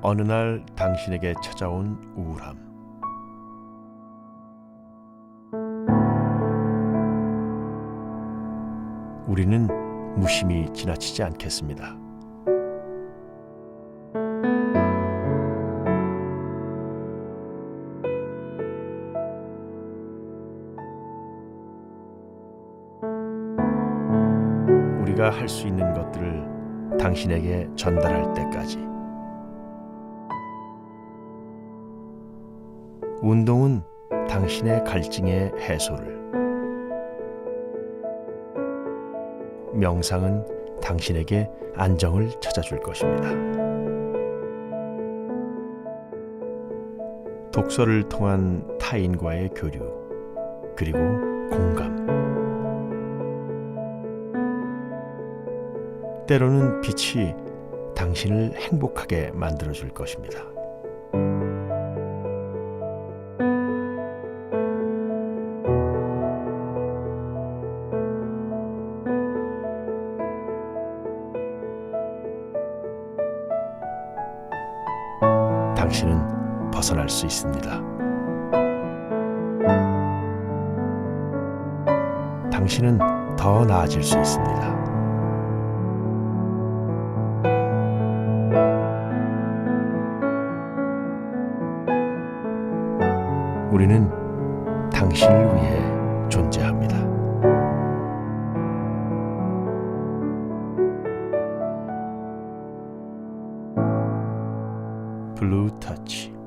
어느 날 당신에게 찾아온 우울함. 우리는 무심히 지나치지 않겠습니다. 우리가 할 수 있는 것들을 당신에게 전달할 때까지. 운동은 당신의 갈증의 해소를, 명상은 당신에게 안정을 찾아줄 것입니다. 독서를 통한 타인과의 교류, 그리고 공감. 때로는 빛이 당신을 행복하게 만들어 줄 것입니다. 당신은 벗어날 수 있습니다. 당신은 더 나아질 수 있습니다. 우리는 당신을 위해 존재합니다. 블루 터치